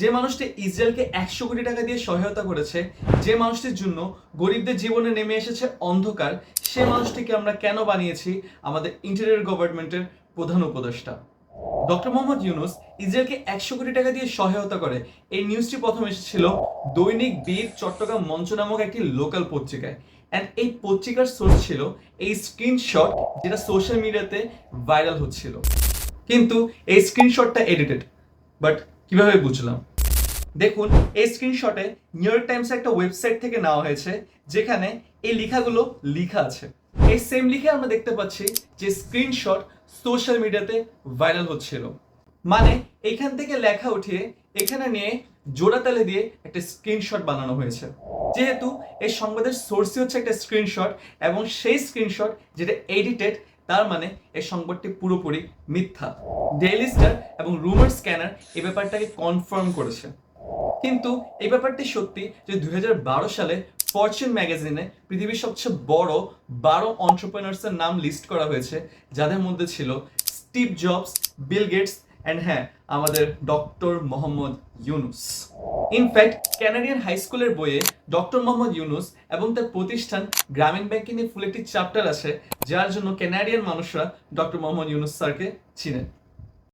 যে মানুষটি ইসরায়েলকে একশো কোটি টাকা দিয়ে সহায়তা করেছে, যে মানুষটির জন্য গরিবদের জীবনে নেমে এসেছে অন্ধকার, সে মানুষটিকে আমরা কেন বানিয়েছি আমাদের ইন্টেরিয়র গভর্নমেন্টের প্রধান উপদেষ্টা? ডক্টর মোহাম্মদ ইউনুস ইসরায়েলকে একশো কোটি টাকা দিয়ে সহায়তা করে। এই নিউজটি প্রথম এসেছিল দৈনিক বীর চট্টগ্রাম মঞ্চ নামক একটি লোকাল পত্রিকায়। অ্যান্ড এই পত্রিকার সোর্স ছিল এই স্ক্রিনশট যেটা সোশ্যাল মিডিয়াতে ভাইরাল হচ্ছিল। কিন্তু এই স্ক্রিনশটটা এডিটেড বাট কীভাবে বুঝলাম? দেখুন, এই স্ক্রিনশটে নিউ ইয়র্ক টাইমস একটা ওয়েবসাইট থেকে নেওয়া হয়েছে, যেখানে এই লেখাগুলো লেখা আছে। এই সেম লিখে আমরা দেখতে পাচ্ছি যে স্ক্রিনশট সোশ্যাল মিডিয়াতে ভাইরাল হচ্ছিল। মানে এখান থেকে লেখা উঠিয়ে এখানে নিয়ে জোড়া তালে দিয়ে একটা স্ক্রিনশট বানানো হয়েছে। যেহেতু এই সংবাদের সোর্সই হচ্ছে একটা স্ক্রিনশট এবং সেই স্ক্রিনশট যেটা এডিটেড তার মানে এই সংবাদটি পুরোপুরি মিথ্যা। ডেইলি স্টার এবং রুমার স্ক্যানার এই ব্যাপারটাকে কনফার্ম করেছে। কিন্তু এই ব্যাপারটি সত্যি যে দুই হাজার বারো সালে ফরচুন ম্যাগাজিনে পৃথিবীর সবচেয়ে বড় বারো অন্টারপ্রেনার্সের নাম লিস্ট করা হয়েছে, যাদের মধ্যে ছিল Steve Jobs Bill Gates and হ্যাঁ আমাদের doctor Mohammad Yunus. In fact Canadian high স্কুলের বইয়ে ডক্টর মোহাম্মদ ইউনুস এবং তার প্রতিষ্ঠান গ্রামীণ ব্যাংকে নিয়ে ফুল একটি চ্যাপ্টার আছে, যার জন্য ক্যানাডিয়ান মানুষরা ডক্টর মোহাম্মদ ইউনুস স্যারকে চিনেন।